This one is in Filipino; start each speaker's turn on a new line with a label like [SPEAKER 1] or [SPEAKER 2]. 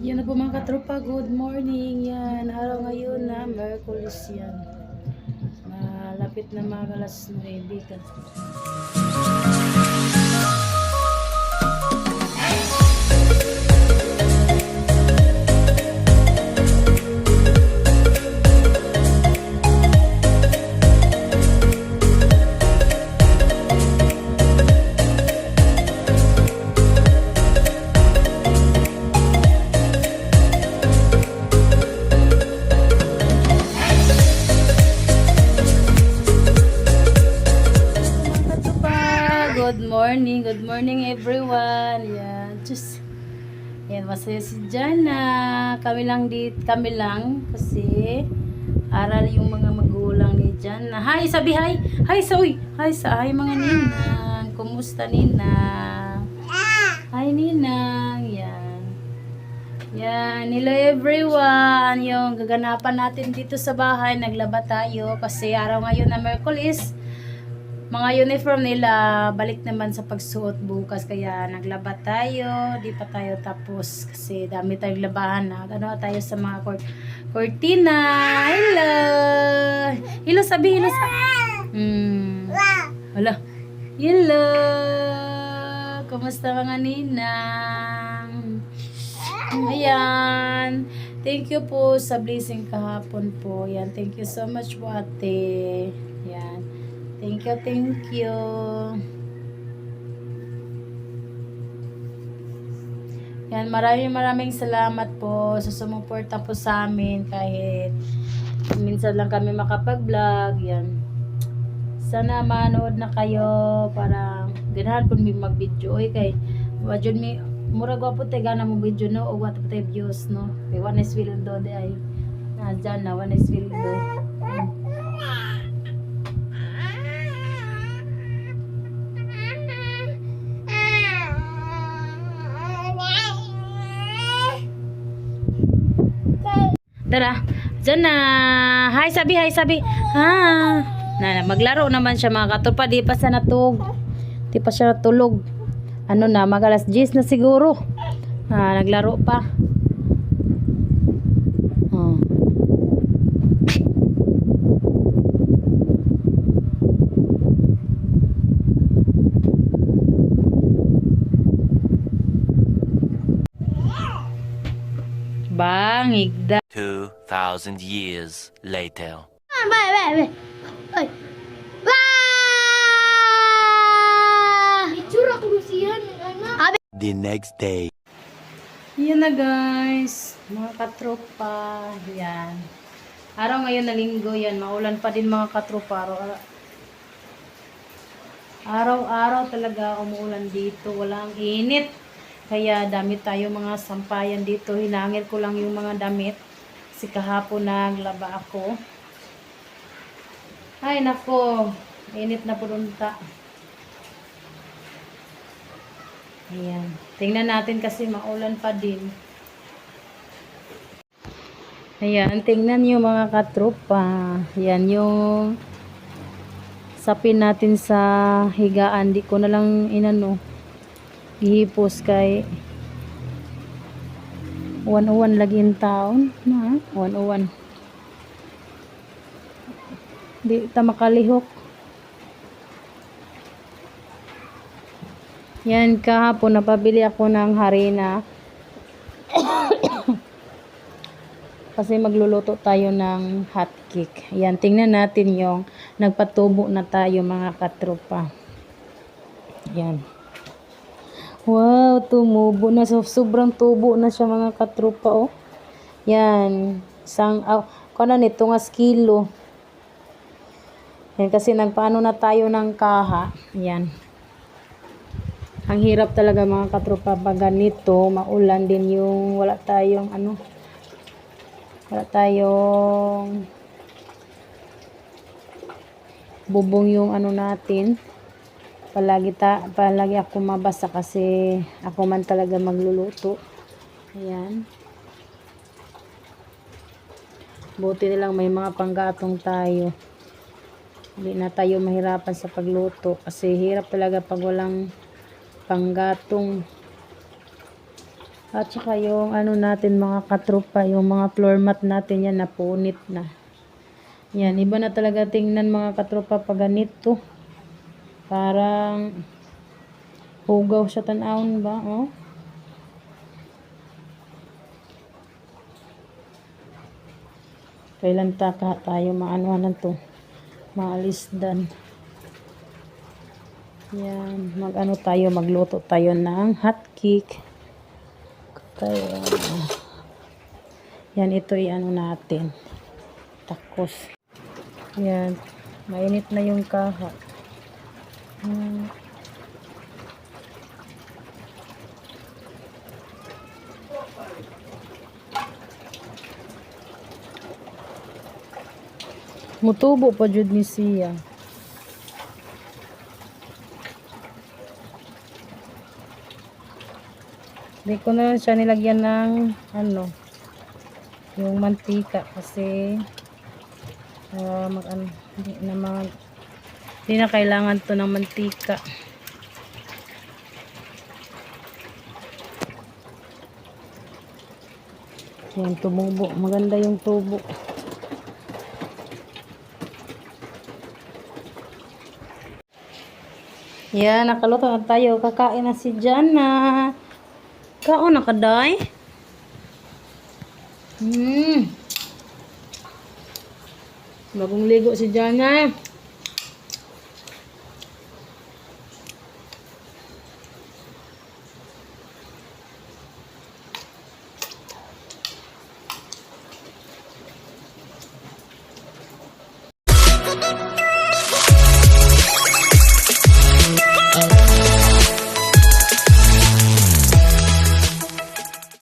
[SPEAKER 1] Yan na po mga katropa, good morning. Yan, araw ngayon na Merkulis yan. Malapit na mga alas 9. Good morning, good morning everyone. Yan, just yan, masaya si Jana. Kami lang dit, kami lang kasi aral yung mga magulang ni Jana. Hi, sabi hi. Hi, soy. Hi sa hi mga ninang. Kumusta ninang? Hi ninang. Yan. Yan, hello everyone. Yung gaganapan natin dito sa bahay, naglaba tayo kasi araw ngayon na Merkulis. Mga uniform nila, balik naman sa pagsuot bukas kaya naglaba tayo. Di pa tayo tapos kasi dami tayong labahan na. Ano tayo sa mga court cortina. Hello! Hello, sabi, hello sa... Hmm. Hala. Hello! Kumusta mga ninang? Ayan. Thank you po sa blessing kahapon po. Yan. Thank you so much po ate. Yan. Thank you, thank you. Yan, maraming maraming salamat po sa sumuporta po sa amin kahit minsan lang kami makapag-vlog. Yan. Sana manood na kayo para ganahan po mi mag-video. Oy, kay wadyon mi mura gwa po tayo gana mo video no o what po tayo views no. Kay one is will do di ay. Na dyan na one is will do. Hmm. Tara, dyan na. Hi, sabi, hi, sabi. Ha. Na, maglaro naman siya mga katupa. Di pa siya natug. Di pa siya natulog. Ano na, mag alas 10 na siguro. Ah, naglaro pa. Oh. Bangig da.
[SPEAKER 2] 2,000 years later.
[SPEAKER 3] Itsura ko siyan, anak.
[SPEAKER 2] The next day.
[SPEAKER 1] Yan na guys, mga katropa, yan. Araw ngayon na linggo yan, maulan pa din mga katropa. Araw- Araw-araw talaga umuulan dito, walang init. Kaya damit tayo mga sampayan dito. Hinangil ko lang yung mga damit. Kasi kahapon naglaba ako. Ay nako, init na punta. Ayan. Tingnan natin kasi maulan pa din. Ayan, tingnan nyo mga katropa. Ayan yung sapin natin sa higaan. Di ko na lang inano. Ihipos kay 101 lagi in town. Na, 101. Di ta makalihok. Yan, kahapon napabili ako ng harina. Kasi magluluto tayo ng hot cake. Yan, tingnan natin yung nagpatubo na tayo mga katropa. Yan. Wow, tumubo na. So, sobrang tubo na siya mga katropa, oh. Yan. Isang, oh, kano nito nga kilo. Yan, kasi nagpaano na tayo ng kaha. Yan. Ang hirap talaga mga katropa pag ganito, maulan din yung wala tayong ano, wala tayong bubong yung ano natin. Palagi, ta, palagi ako mabasa kasi ako man talaga magluluto. Ayan. Buti na lang may mga panggatong tayo. Hindi na tayo mahirapan sa pagluto kasi hirap talaga pag walang panggatong At saka yung ano natin mga katropa, yung mga floor mat natin yan napunit na. Yan, iba na talaga tingnan mga katropa pag ganito. Parang hugaw sa tanawon ba, oh? Kailan taka tayo maanuhan to? Maalis dan. Yan, mag-ano tayo, magluto tayo ng hot cake. Tayo. Yan, ito i-ano natin. Takos. Yan, mainit na yung kaha. Hmm. Mutubo pa jud ni siya. Hindi na siya nilagyan ng ano yung mantika kasi uh, mag ano, na mag hindi na kailangan to ng mantika. Yan, tumubo. Maganda yung tubo. Yan, nakaluto na tayo. Kakain na si Jana. Kaon na kaday. Hmm. Bagong ligo si Jana.